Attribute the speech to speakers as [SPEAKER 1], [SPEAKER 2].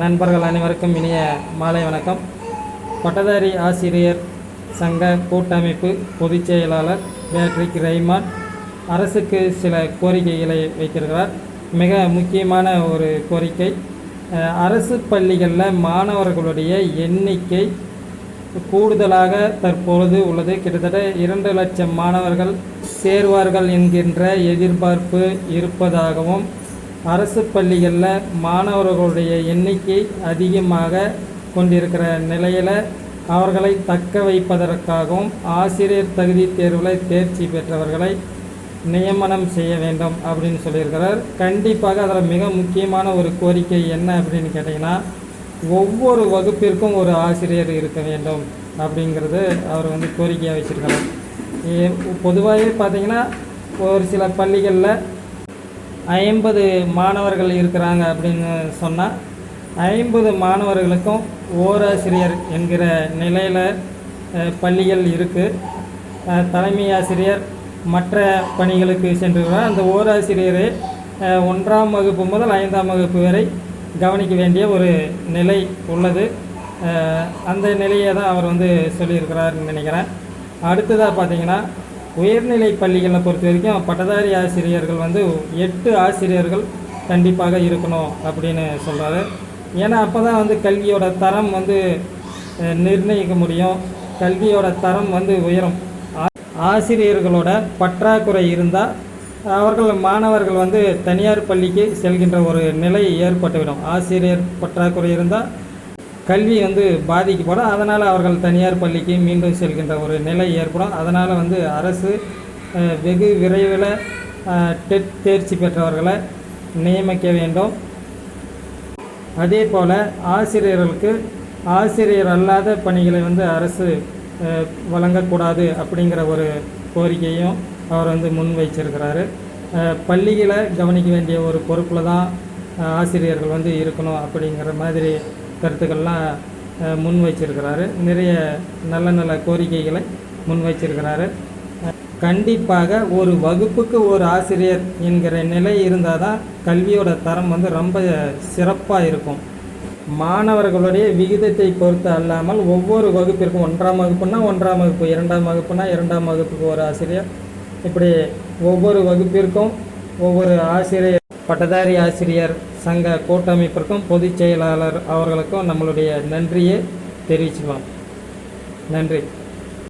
[SPEAKER 1] நண்பர்கள் அனைவருக்கும் இனிய மாலை வணக்கம். பட்டதாரி ஆசிரியர் சங்க கூட்டமைப்பு பொதுச் செயலாளர் பேட்ரிக் ரைமான் அரசுக்கு சில கோரிக்கைகளை வைத்திருக்கிறார். மிக முக்கியமான ஒரு கோரிக்கை அரசு பள்ளிகளில் மாணவர்களுடைய எண்ணிக்கை கூடுதலாக தற்பொழுது உள்ளது. கிட்டத்தட்ட இரண்டு லட்சம் மாணவர்கள் சேர்வார்கள் என்கின்ற எதிர்பார்ப்பு இருப்பதாகவும் அரசு பள்ளிகளில் மாணவர்களுடைய எண்ணிக்கை அதிகமாக கொண்டிருக்கிற நிலையில் அவர்களை தக்க வைப்பதற்காகவும் ஆசிரியர் தகுதி தேர்வில் தேர்ச்சி பெற்றவர்களை நியமனம் செய்ய வேண்டும் அப்படின்னு சொல்லியிருக்கிறார். கண்டிப்பாக அதில் மிக முக்கியமான ஒரு கோரிக்கை என்ன அப்படின்னு கேட்டிங்கன்னா ஒவ்வொரு வகுப்பிற்கும் ஒரு ஆசிரியர் இருக்க வேண்டும் அப்படிங்கிறது அவர் வந்து கோரிக்கையாக வச்சுருக்கிறார். பொதுவாகவே பார்த்திங்கன்னா ஒரு சில பள்ளிகளில் ஐம்பது மாணவர்கள் இருக்கிறாங்க அப்படின்னு சொன்னால் ஐம்பது மாணவர்களுக்கும் ஓராசிரியர் என்கிற நிலையில் பள்ளிகள் இருக்குது தலைமை ஆசிரியர் மற்ற பணிகளுக்கு சென்றுகிறார் அந்த ஓராசிரியரை ஒன்றாம் வகுப்பு முதல் ஐந்தாம் வகுப்பு வரை கவனிக்க வேண்டிய ஒரு நிலை உள்ளது. அந்த நிலையை தான் அவர் வந்து சொல்லியிருக்கிறாருன்னு நினைக்கிறேன். அடுத்ததாக பார்த்தீங்கன்னா உயர்நிலை பள்ளிகளை பொறுத்த வரைக்கும் பட்டதாரி ஆசிரியர்கள் வந்து எட்டு ஆசிரியர்கள் கண்டிப்பாக இருக்கணும் அப்படின்னு சொல்கிறாரு ஏன்னா அப்போ தான் வந்து கல்வியோட தரம் வந்து நிர்ணயிக்க முடியும். கல்வியோட தரம் வந்து உயரும். ஆசிரியர்களோட பற்றாக்குறை இருந்தால் அவர்கள் மாணவர்கள் வந்து தனியார் பள்ளிக்கு செல்கின்ற ஒரு நிலை ஏற்பட்டுவிடும். ஆசிரியர் பற்றாக்குறை இருந்தால் கல்வி வந்து பாதிக்கப்படும். அதனால் அவர்கள் தனியார் பள்ளிக்கு மீண்டும் செல்கின்ற ஒரு நிலை ஏற்படும். அதனால் வந்து அரசு வெகு விரைவில் டெட் தேர்ச்சி பெற்றவர்களை நியமிக்க வேண்டும். அதே போல் ஆசிரியர்களுக்கு ஆசிரியர் அல்லாத பணிகளை வந்து அரசு வழங்கக்கூடாது அப்படிங்கிற ஒரு கோரிக்கையும் அவர் வந்து முன்வைச்சிருக்கிறாரு. பள்ளிகளை கவனிக்க வேண்டிய ஒரு பொறுப்பில் தான் ஆசிரியர்கள் வந்து இருக்கணும் அப்படிங்கிற மாதிரி கருத்துக்கள்லாம் முன் வச்சிருக்கிறாரு. நிறைய நல்ல நல்ல கோரிக்கைகளை முன் வச்சிருக்கிறாரு. கண்டிப்பாக ஒரு வகுப்புக்கு ஒரு ஆசிரியர் என்கிற நிலை இருந்தால் தான் கல்வியோட தரம் வந்து ரொம்ப சிறப்பாக இருக்கும். மாணவர்களுடைய விகிதத்தை பொறுத்து அல்லாமல் ஒவ்வொரு வகுப்பிற்கும் ஒன்றாம் வகுப்புனா ஒன்றாம் வகுப்பு இரண்டாம் வகுப்புனா இரண்டாம் வகுப்புக்கு ஒரு ஆசிரியர். இப்படி ஒவ்வொரு வகுப்பிற்கும் ஒவ்வொரு ஆசிரியர் பட்டதாரி ஆசிரியர் சங்க கூட்டமைப்பிற்கும் பொதுச் செயலாளர் அவர்களுக்கும் நம்மளுடைய நன்றியை தெரிவிச்சுக்கலாம் நன்றி.